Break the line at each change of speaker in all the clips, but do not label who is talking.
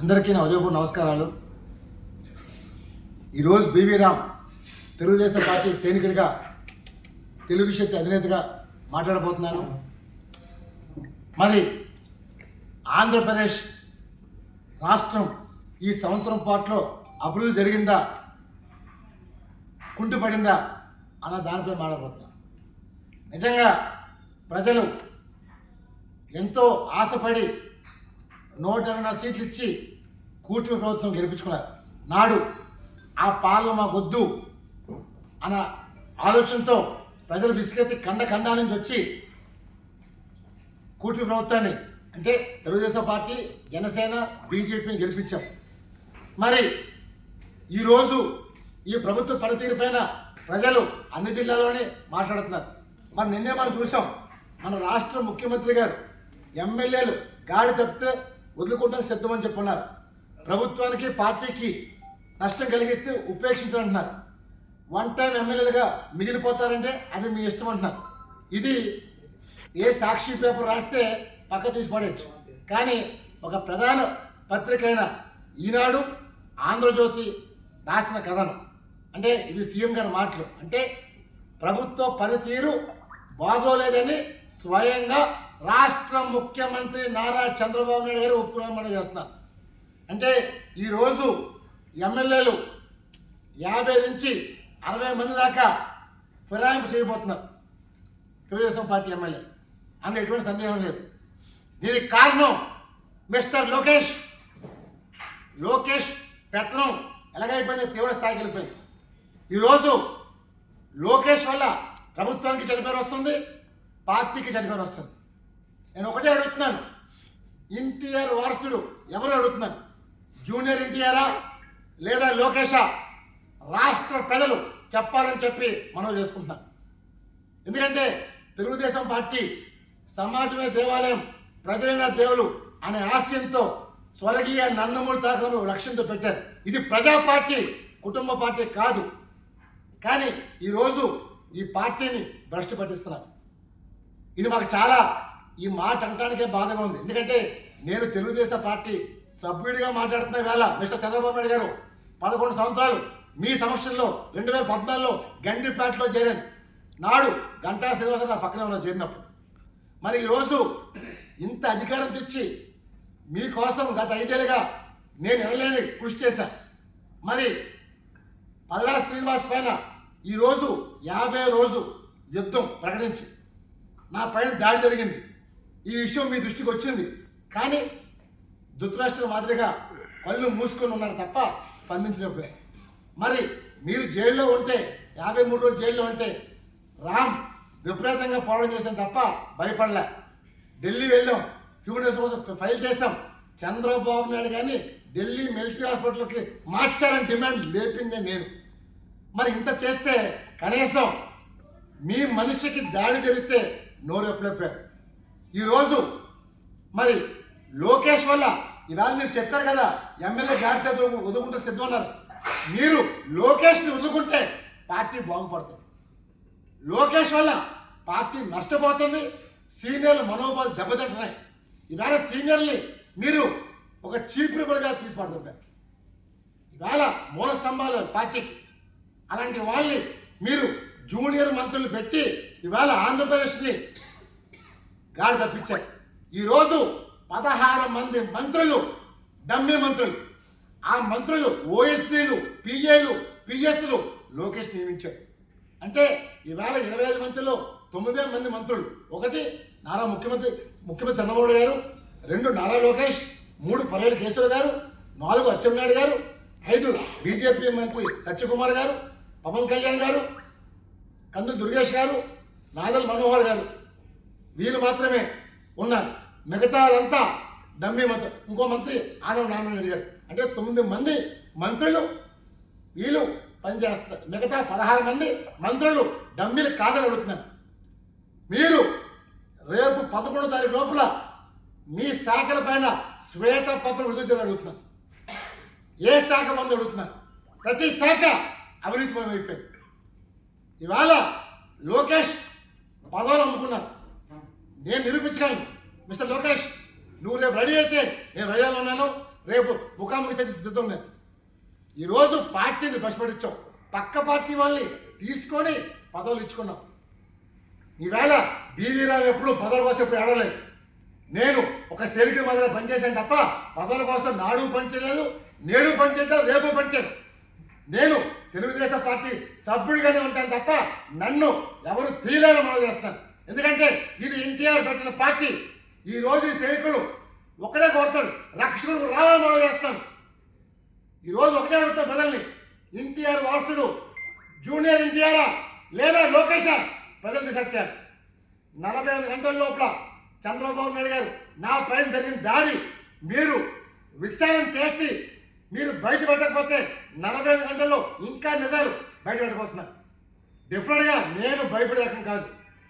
అందరికీ నా ఉదయపూర్ నమస్కారాలు. ఈరోజు బీవీ రామ్ తెలుగుదేశం పార్టీ సైనికుడిగా తెలుగు శక్తి అధినేతగా మాట్లాడబోతున్నాను. మరి ఆంధ్రప్రదేశ్ రాష్ట్రం ఈ సంవత్సరం పాటులో అభివృద్ధి జరిగిందా కుంటుపడిందా అన్న దానిపై మాట్లాడబోతున్నాను. నిజంగా ప్రజలు ఎంతో ఆశపడి నూట ఇరవై సీట్లు ఇచ్చి కూటమి ప్రభుత్వం గెలిపించుకున్నారు నాడు ఆ పాలన మాకొద్దు అన్న ఆలోచనతో ప్రజలు విసిగెత్తి కండ ఖండాల నుంచి వచ్చి కూటమి ప్రభుత్వాన్ని అంటే తెలుగుదేశం పార్టీ జనసేన బీజేపీని గెలిపించాం. మరి ఈరోజు ఈ ప్రభుత్వ పనితీరు పైన ప్రజలు అన్ని జిల్లాల్లోనే మాట్లాడుతున్నారు. మరి నిన్నే మనం చూసాం మన రాష్ట్ర ముఖ్యమంత్రి గారు ఎమ్మెల్యేలు గాడి తప్పితే వదులుకుంటానికి సిద్ధమని చెప్పున్నారు. ప్రభుత్వానికి పార్టీకి నష్టం కలిగిస్తే ఉపేక్షించాలంటున్నారు. వన్ టైం ఎమ్మెల్యేలుగా మిగిలిపోతారంటే అది మీ ఇష్టం అంటున్నారు. ఇది ఏ సాక్షి పేపర్ రాస్తే పక్క తీసి పడేయచ్చు కానీ ఒక ప్రధాన పత్రిక అయిన ఈనాడు ఆంధ్రజ్యోతి రాసిన కథనం. అంటే ఇవి సీఎం గారి మాటలు. అంటే ప్రభుత్వ పనితీరు బాగోలేదని స్వయంగా రాష్ట్ర ముఖ్యమంత్రి నారా చంద్రబాబు నాయుడు గారు ఒప్పుకున్నారని మనం చేస్తున్నారు అంటే ఈరోజు ఎమ్మెల్యేలు యాభై నుంచి అరవై మంది దాకా ఫిరాయింపు చేయబోతున్నారు. Telugu Desam party MLA. అందులో ఎటువంటి సందేహం లేదు. దీనికి కారణం మిస్టర్ లోకేష్. లోకేష్ పెత్తనం ఎలాగైపోయింది తీవ్ర స్థాయికి వెళ్ళిపోయింది. ఈరోజు లోకేష్ వల్ల ప్రభుత్వానికి చెడిపేరు వస్తుంది పార్టీకి చెడిపేరు వస్తుంది. నేను ఒకటే అడుగుతున్నాను. ఎన్టీఆర్ వారసుడు ఎవరు అడుగుతున్నాను? జూనియర్ ఎన్టీఆరా లేదా లోకేషా రాష్ట్ర ప్రజలు చెప్పాలని చెప్పి మనం చేసుకుంటున్నాం ఎందుకంటే తెలుగుదేశం పార్టీ సమాజమే దేవాలయం ప్రజలైన దేవులు అనే ఆశయంతో స్వర్గీయ నందమూరి తాకలను లక్ష్యంతో పెట్టారు. ఇది ప్రజా పార్టీ కుటుంబ పార్టీ కాదు. కానీ ఈరోజు ఈ పార్టీని భ్రష్టు పట్టిస్తున్నారు ఇది మాకు చాలా ఈ మాట అంటానికే బాధగా ఉంది. ఎందుకంటే నేను తెలుగుదేశం పార్టీ సభ్యుడిగా మాట్లాడుతున్న వేళ మిస్టర్ చంద్రబాబు నాయుడు గారు పదకొండు సంవత్సరాలు మీ సమక్షంలో రెండు వేల పద్నాలుగులో గండిపేటలో చేరాను. నాడు గంటా శ్రీనివాస నా పక్కన చేరినప్పుడు. మరి ఈరోజు ఇంత అధికారం తెచ్చి మీకోసం గత ఐదేళ్ళుగా నేను ఎనలేని కృషి చేశాను మరి పల్లా శ్రీనివాస్ పైన ఈరోజు యాభై రోజు యుద్ధం ప్రకటించి నా పైన దాడి జరిగింది. ఈ విషయం మీ దృష్టికి వచ్చింది. కానీ ధృతరాష్ట్ర మాదిరిగా కళ్ళు మూసుకొని ఉన్నారు తప్ప స్పందించినప్పుడే మరి మీరు జైల్లో ఉంటే యాభై మూడు రోజులు జైల్లో ఉంటే రామ్ విపరీతంగా పోవడం చేశాం తప్ప భయపడలే. ఢిల్లీ వెళ్ళాం హ్యూమన్ కోసం ఫైల్ చేసాం చంద్రబాబు నాయుడు కానీ ఢిల్లీ మిలిటరీ హాస్పిటల్కి మార్చాలని డిమాండ్ లేపిందే నేను. మరి ఇంత చేస్తే కనీసం మీ మనిషికి దాడి జరిగితే నోరు ఎప్పుడెప్పారు ఈరోజు మరి లోకేష్ వల్ల ఇవాళ మీరు చెప్పారు కదా ఎమ్మెల్యే జాగ్రత్త వదులుకుంటే సిద్ధమన్నారు మీరు లోకేష్ని వదులుకుంటే పార్టీ బాగుపడుతుంది. లోకేష్ వల్ల పార్టీ నష్టపోతుంది సీనియర్లు మనోభావాలు దెబ్బతింటున్నాయి. ఇవాళ సీనియర్ని మీరు ఒక చీఫ్ రిబర్గా తీసుపడుతుంటారు ఇవాళ మూల స్తంభాలు పార్టీకి. అలాంటి వాళ్ళని మీరు జూనియర్ మంత్రులు పెట్టి ఇవాళ ఆంధ్రప్రదేశ్ని గాడి తప్పించారు ఈరోజు పదహారు మంది మంత్రులు డమ్మీ మంత్రులు ఆ మంత్రులు ఓఎస్డీలు పిఏలు పిఎస్లు లోకేష్ నియమించారు. అంటే ఇవాళ ఇరవై ఐదు మంత్రులు తొమ్మిదే మంది మంత్రులు. ఒకటి నారా ముఖ్యమంత్రి ముఖ్యమంత్రి చంద్రబాబు గారు రెండు నారా లోకేష్ మూడు పరేడు కేశవ గారు నాలుగు అచ్చెన్నాయుడు గారు ఐదు బీజేపీ మంత్రి సత్యకుమార్ గారు పవన్ కళ్యాణ్ గారు కందు దుర్గేష్ గారు నాదల్ మనోహర్ గారు. వీళ్ళు మాత్రమే ఉన్నారు. మిగతా వాళ్ళంతా డమ్మీ మంత్రి. ఇంకో మంత్రి ఆనంద్ నారాయణ గారు. అంటే తొమ్మిది మంది మంత్రులు వీళ్ళు పనిచేస్తారు మిగతా పదహారు మంది మంత్రులు డమ్మీలు కాదని అడుగుతున్నారు మీరు రేపు పదకొండు తారీఖు లోపల మీ శాఖల పైన శ్వేత పత్రం విడుదల అడుగుతున్నారు ఏ శాఖ మంది అడుగుతున్నారు ప్రతి శాఖ అవినీతిమయం అయిపోయింది ఇవాళ లోకేష్ పదవులు అమ్ముకున్నారు. నేను నిరూపించగలను. మిస్టర్ లోకేష్ నువ్వు రేపు రెడీ అయితే నేను రయాలో ఉన్నాను. రేపు ముఖాముఖి చేసి సిద్ధం నేను. ఈరోజు పార్టీని బస్పడించావు పక్క పార్టీ వాళ్ళని తీసుకొని పదవులు ఇచ్చుకున్నావు. ఈవేళ బీవీ రావు ఎప్పుడు పదవుల కోసం ఎప్పుడు ఆడలేదు నేను ఒక సెరికి మొదలు పనిచేశాను తప్ప పదవుల కోసం నాడు పనిచేయలేదు నేడు పనిచేయలేదు రేపు పనిచేయను. నేను తెలుగుదేశం పార్టీ సభ్యుడిగానే ఉంటాను తప్ప నన్ను ఎవరు తీయలేరు మనం చేస్తాను. ఎందుకంటే ఇది ఎన్టీఆర్ పెట్టిన పార్టీ. ఈ రోజు ఈ సైనికుడు ఒకడే కోరుతాడు రక్షకుడు రావాలని మనం చేస్తాం. ఈరోజు ఒకటే అడుగుతాం ప్రజల్ని. ఎన్టీఆర్ వారసుడు జూనియర్ ఎన్టీఆర్ లేదా లోకేష్ ప్రజలు డిసైడ్ చేయాలి. నలభై ఐదు గంటల లోపల చంద్రబాబు నాయుడు గారు నా పైన జరిగిన దాడి మీరు విచారణ చేసి మీరు బయట పెట్టకపోతే నలభై ఐదు గంటల్లో ఇంకా నిజాలు బయట పెట్టబోతున్నారు. డెఫినెట్గా నేను భయపడే రకం కాదు.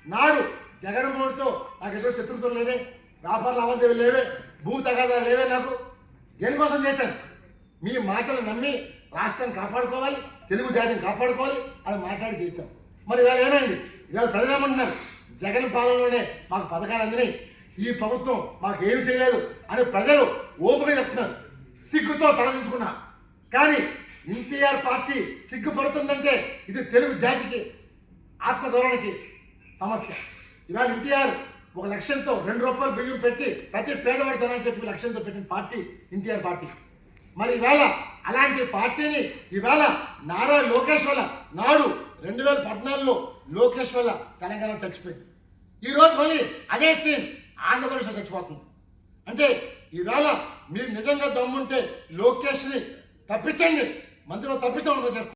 నాడు జగన్మోహన్తో నాకు ఎటువంటి శత్రుత్వం లేదే వ్యాపార లావాదేవీలు లేవే భూ తగాదాలు లేవే నాకు. దేనికోసం చేశాను? మీ మాటలు నమ్మి రాష్ట్రాన్ని కాపాడుకోవాలి తెలుగు జాతిని కాపాడుకోవాలి అని మాట్లాడి చేయించాం మరి ఇవాళ ఏమైంది? ఇవాళ ప్రజలు ఏమంటున్నారు? జగన్ పాలనలోనే మాకు పథకాలు అందినాయి ఈ ప్రభుత్వం మాకు ఏమి చేయలేదు అని ప్రజలు ఓపిక చెప్తున్నారు. సిగ్గుతో తలదించుకున్నా. కానీ ఎన్టీఆర్ పార్టీ సిగ్గుపడుతుందంటే ఇది తెలుగు జాతికి ఆత్మగౌరవానికి సమస్య. ఇవాళ ఎన్టీఆర్ ఒక లక్ష్యంతో రెండు రూపాయలు బియ్యం పెట్టి ప్రతి పేదవాడి తినాలని చెప్పి లక్ష్యంతో పెట్టిన పార్టీ ఎన్టీఆర్ పార్టీ. మరి ఇవాళ అలాంటి పార్టీని ఇవాళ నారా లోకేష్ వల్ల నాడు రెండు వేల పద్నాలుగులో లోకేష్ వల్ల తెలంగాణ చచ్చిపోయింది. ఈరోజు మళ్ళీ అదే సీన్ ఆంధ్రప్రదేశ్లో చచ్చిపోతుంది. అంటే ఈవేళ మీరు నిజంగా దమ్ముంటే లోకేష్ని తప్పించండి. మంత్రిలో తప్పించడం చేస్తారు